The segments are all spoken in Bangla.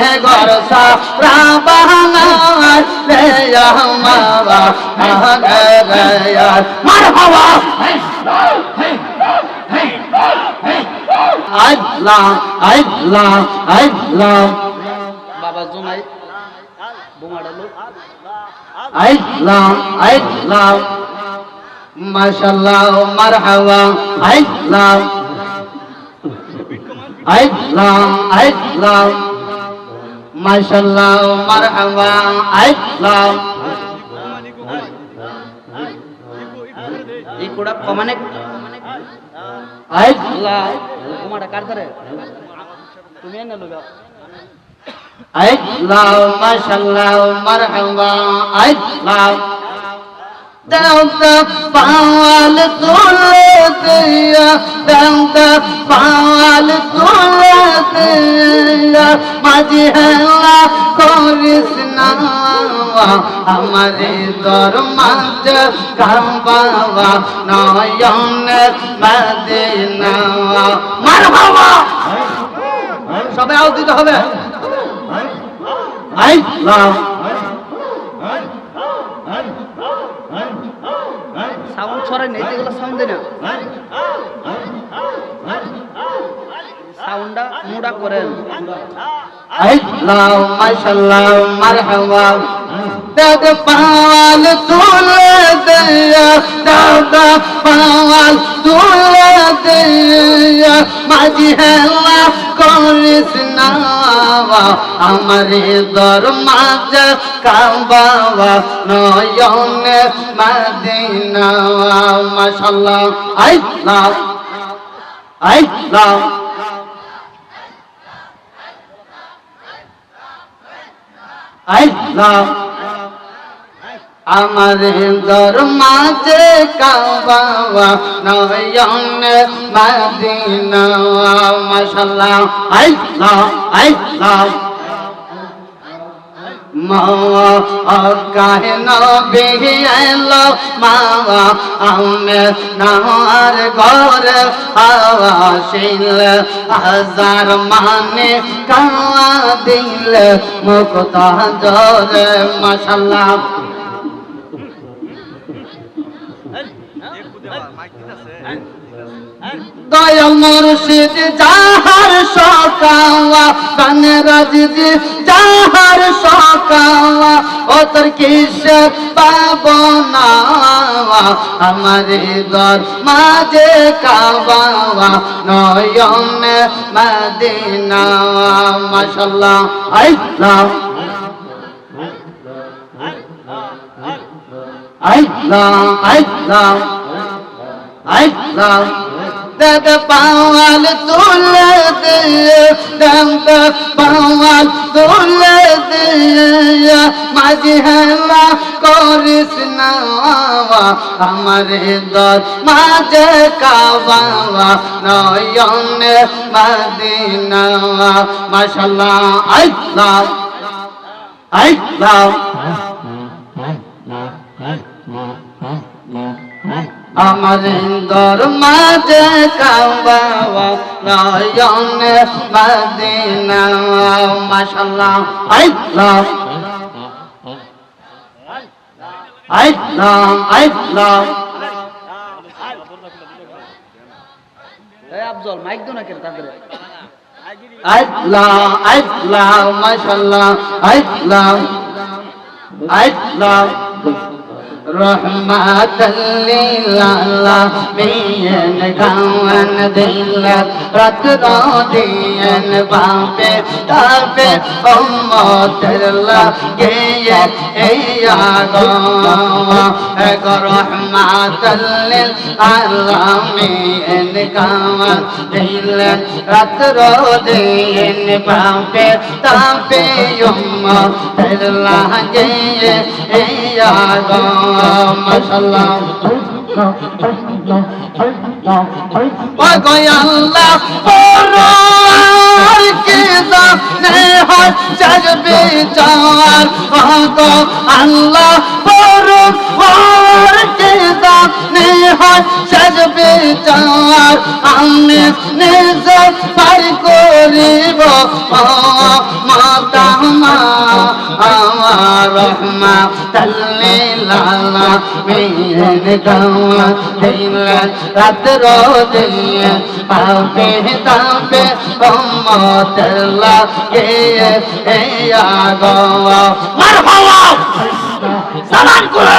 রে গরসা বাহানায় লে মাওয়া আহরে রে মারহাবা আল্লাহ আল্লাহ আল্লাহ বাবা জুনাই বোমাডালো আল্লাহ আল্লাহ মাশাআল্লাহ মারহাবা। আল্লাহ আল্লাহ আল্লাহ মাশাআল্লাহ মারহাবা। আল্লাহ এই কোড়া কমানে? আল্লাহ বোমাটা কার ধরে? তুমি এনে লোগা আল্লাহ মাশাআল্লাহ মারহাবা। আল্লাহ দাউদা পাওয়াল তুলে দিয়া দাউদা পাওয়াল তুলে দিয়া মাঝি হেলা করিস না আমারে দর মাঝ কাবাবা নয়নে মদিনা মারহাবা সবাই আও দিতে হবে আল্লাহ সাউন্ড ছড়াই নেই যেগুলো সাউন্ড দেয় না। সাউন্ডটা মুডা করেন। আল্লাহ মাশাআল্লাহ মারহাবা। দাদ পাওয়াল তুলে দিয়া দাদ পাওয়াল তুলে দিয়া মাঝি হেলা করিস না আমারে দর মাঝ কাবাবা নয়নে মদিনা মাশাআল্লাহ আল্লাহ আল্লাহ আল্লাহ আমার দর মাঝে কাবাবা নয়ন মদিনা, মাশাআল্লাহ আল্লাহ আল্লাহ মাওয়া কাহে নবী এলো মাওয়া, আমে নার ঘর হাওয়া শিল, হাজার মানে কাওয়া দিল মুক্তা জোরে, মাশাআল্লাহ। দয়াল মুর্শিদ, যাহার সকাওয়া কানে রাজি যাহার সকাওয়া ও তোর কিসে পাব না আমারে দর মাঝে কাবাওয়া, নয়নে মদিনা। মাশাআল্লাহ আল্লাহ আল্লাহ আল্লাহ আল্লাহ দাদ পাওয়াল তুলে দিয়ে দাদ পাওয়াল তুলে দিয়ে মাঝি হেলা করিস না আমারে দশ মাঝে কাবাবা নয়নে মদিনা মাশাল্লাহ আল্লাহ আল্লাহ আমার দর মাঝে কাবাবা নয়নে মদিনা মাশাল্লাহ আল্লাহ আল্লাহ আল্লাহ আফজল মাইক দো না কেন তাদের? আল্লাহ আল্লাহ মাশাল্লাহ আল্লাহ আল্লাহ رحمة للعالمين كون دلت رترودين بابي تابي أمة الله جيه إياكم رحمة للعالمين كون دلت رترودين بابي تابي أمة الله جيه মাশাল্লাহ আল্লাহ পর কি জানে হয়? জাগ বিচার তো আল্লাহ পর পর কি জানে হয়? জাগ বিচার আমি নিজে পার করিব। মাতা মা আমার রহমা তাল্লি লালা মেন গাওয়া দিলে রাত্র দিয়ে পাবে তাবে কমতলা কে এ আগোয়া। মারহাবা সালাম করে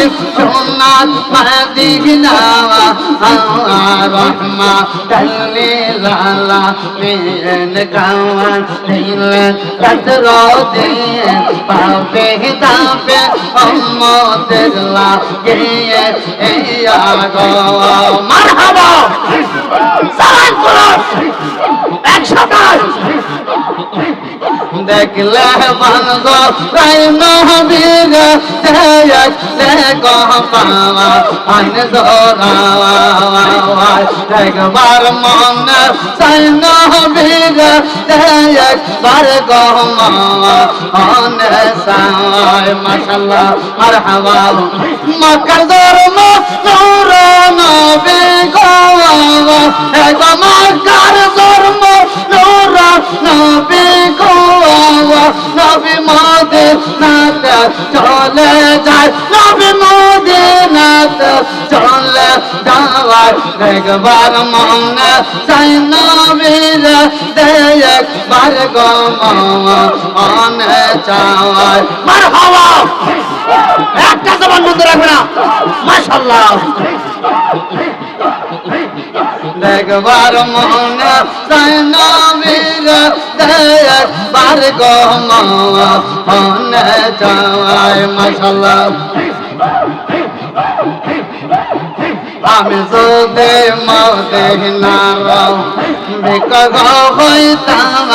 নবী সোনার মাদিনা রহমা কাল্লি লালা মেন গাওয়ান দিলেন কাতর দিয়ে পাবে দাবে অম্মদের লাগে এই আগো মারহাবা! সালাম করে! একসাথে দেখলে মানগ তাই নহবীর দেয় দেখো পাওয়া আইন ধরা একবার মন তাই দেয় একবার গহমা অনে সায় মাশাল্লাহ মারহাবা। মক্কার ধর্ম নূর নবী গোয়া এক মক্কার ধর্ম নূর নবী নবী মোদে নাত চলে যায়। নবী মোদে নাত চলে একবার মনে সাই নবীর একবার গো মনে চাওয়ার। মারহাবা! একটা জবান বন্ধ রাখবে না। মাশাআল্লাহ। দেখবার মনে সাই নবীর একবার গো মনে চাওয়ার মাশাল্লাহ আমি যদি মদে নারাও বিকগ হইতাম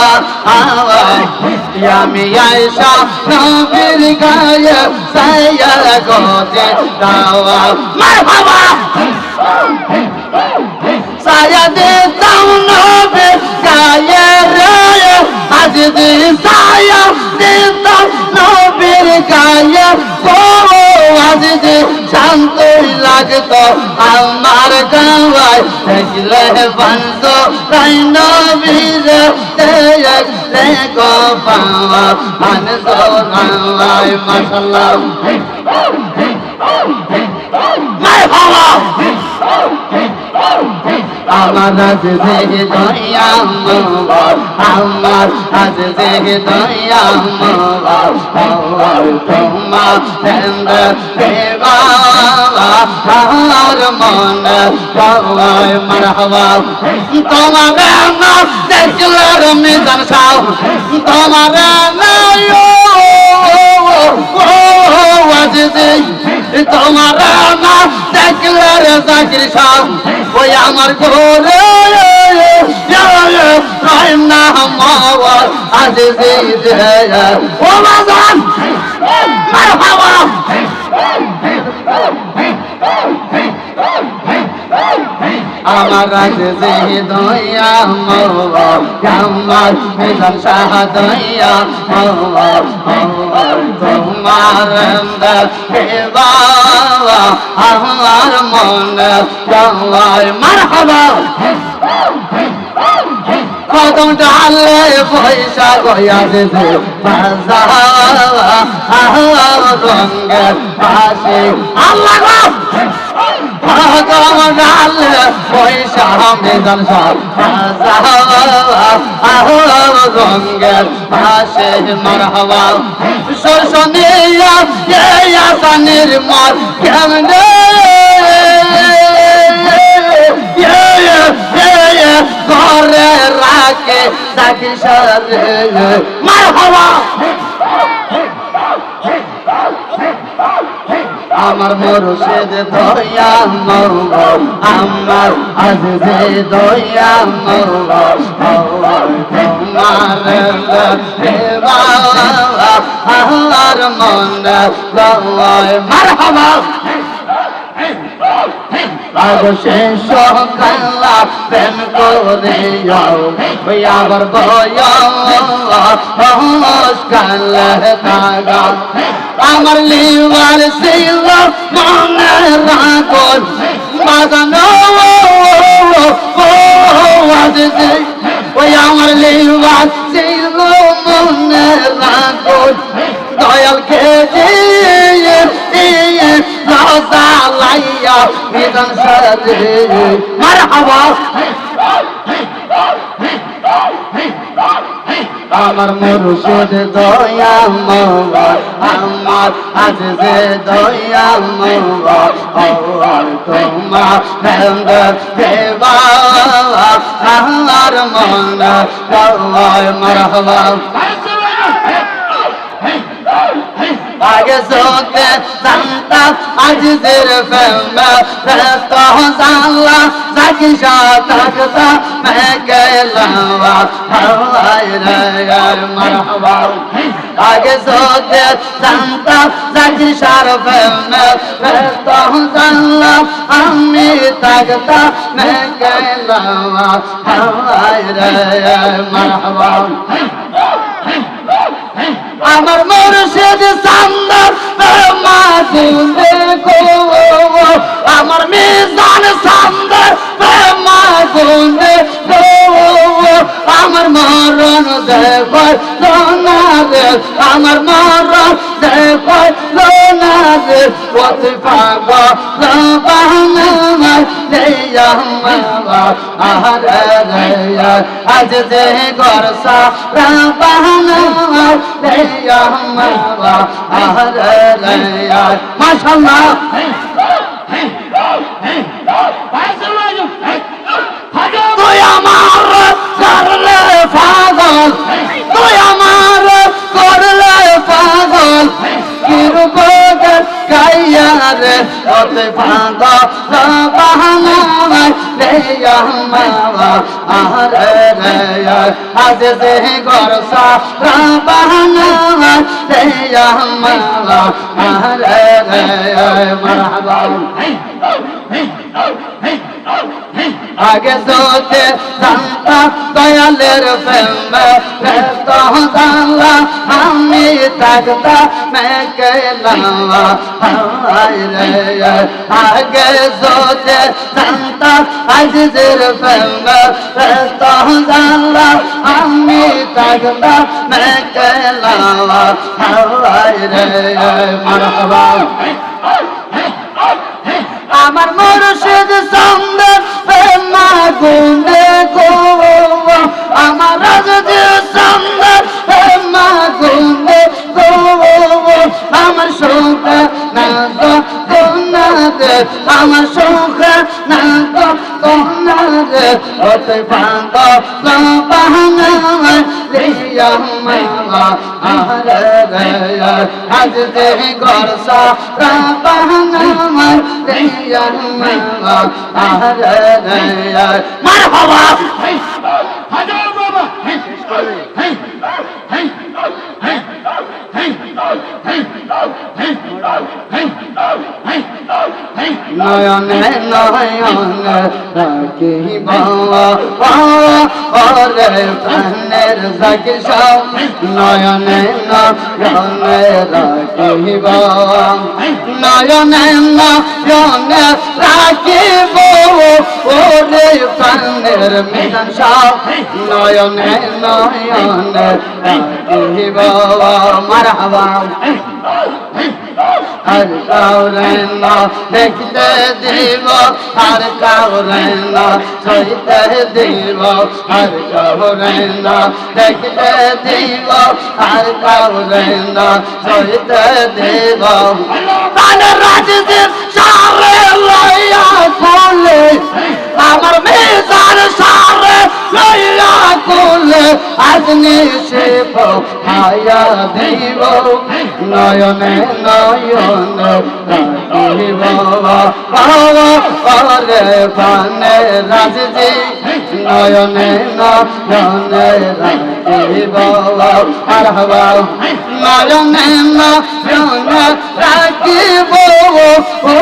আমি আয়সা নবীর গায়ে সাইয়া গজে দাওয়া মারহাবা! সায়া দিতাম নবীর গায়ে রে আজ দিন সায়া দিতাম নবীর গায়ে ও আজ দিন শান্তই লাগতো আমার গাওয়ায়, দেখলে বন্ধ তাই নবীর দেখলে গো পাওয়া আন সোনায় মশলা মারহাবা আমার আজ যে দয়া আমার আজ যে দয়া তোমার দেবা আমার মন গাওয়ায় মারহাবা তোমার না দেখলে রমিজান সাহ তোমার তোমার দেখলে রে জাকির সাহ ওই আমার ঘরে রাইম না মাওয়া আজ ও বাজান মারহাবা! আমার যে দয়া আমার মিলন শাহ দয়া তোমার আমার মন গাওয়ায় মারহাবা। কদম ডালে পয়সা গয়া দেবে রঙের পাশে আল্লাহ গো! কদম ডালে পয়সা মেদন সব রঙের পাশে মারহাবা শোষণীয় আসানের মার কেমনে ঘরে রাখে ডাকি সারে মার হওয়া আমার মুর্শিদ দয়া মৌলা আমার আজ দয়া মৌলা তোমার আমার মন কাল্লা প্রেম করে আবার বয়স কাল্লা আমার লিওয়ার ছিল মনে রাখল বাজানো ওই আমার লিওয়ার ছিল মনে রাখল দয়াল খেয়ে রাজা লাইয়া বিধান সারে মার হাওয়া আমার মুর্শিদ দয়া মৌলা আমার আজ যে দয়া মৌলা তোমার নন্দ দেবা আমার মন মারহবা। arzude santa acizir femme resto zalla zaki shatakta mekelava halayre yer marhava arzude santa zaki sharfemme resto zalla ammi takta mekelava halayre yer marhava Hey! আমার মুর্শিদ সান্দার মাঝে দেখো আমার মিজান সান্দার মাঝে দেখো আমার মরণ দেখো লোনাদের আমার মরণ দেখো লোনাদের পথ পাগল বাংলা আজ যে গরসা মাশাআল্লাহ। তুই আমার করলে পাগল, তুই আমার করলে পাগল। কিরবগর গাইয়া রে পাগল আজ যে গরসা বাহানা রে আমাবা আরে রে মারহাবা আগে সোতে সান্তা দয়ালের প্রেমে তো জানলা থাকতা মে রে আগে সোতে সান্তা প্রেমে তো জানলা আমি থাকতা মে রে আমার মুর্শিদ সুন্দর মা গুন্দে গো আমার রাজজি সুন্দর মা গুন্দে আমার সুখ না গো কোনা দে ওতে পাঙ্গ লো পাহানা লিয়া মালা আরে রে আজ দে গরসা রা পাহানা লিয়া মালা আরে রে মারহাবা নয়নে নয়নে রাখি বাবা ওরে প্রাণের সাকি সব নয়নে নয়নে রাখি বাবা নয়নে নয়নে রাখি ওরে প্রাণের মিলন সব নয়নে নয়নে বাবা মারহাবা আর কাউরে না দেখতে দিব, আর কাউরে না সইতে দিব, আর কাউরে না দেখতে দিব, আর কাউরে না সইতে দিব। তাহলে রাজদীপ সারে লইয়া কোলে আমার মেজার সারে লইয়া কোলে আজনে নিশে হায়া দিব। নয়নে নয়ন রাখিব। বাবা পারে পানে রাজজি। নয়নে নয়নে রাখিব আর হবা। নয়নে নয়নে রাখিব, ও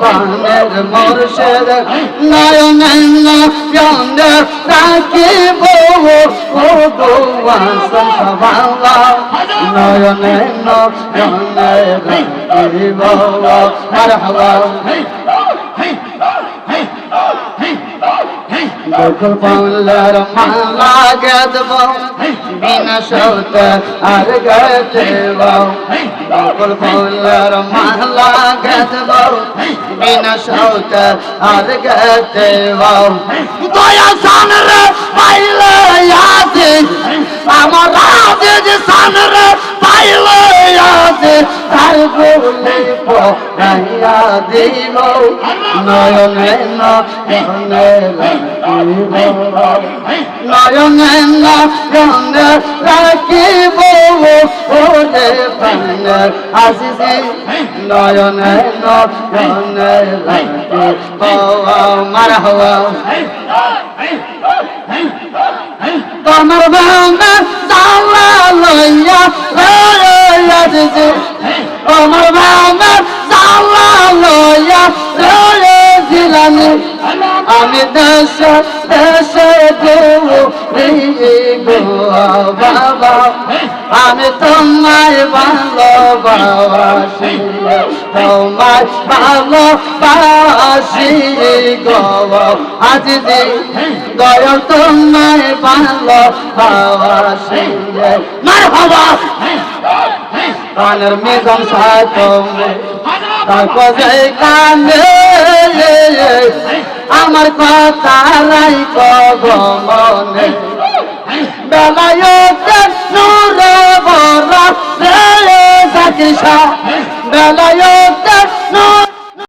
পানের মোরশেদ। নয়নে নয়নে রাখিব, ও গো বাসন সভালা নয়নে নয়নে রাখিব, আর হবা। বকুল পাউলার মালা গেদব বিনা সৌত আর গেদেব বকুল পাউলার মালা গেদব বিনা সৌত আর গেদেব দয়া সান রে পাইলে আছে আমার রাজে যে সান রে পাইলে আছে তার বলে পাইয়া দিব নয়নে নয়নে নয়নে নয়নে রাখিব ওরে প্রাণে। আসিছি নয়নে নয়নে মার হওয়া। তোমার বামে জালা লইয়া দিছি তোমার বামে জালা লইয়া দিলানি আমি দেশে দেশে গো বাবা। আমি তোমায় ভালোবাসি তোমায় ভালোবাসি গো। আজ যে দয়াল তোমায় ভালোবাসি। মার হবা কানের মেজন সাথমে তারপর কানে আমার কথা রাই বেলায় সুরে বড় বেলে থাকিস বেলায় সুর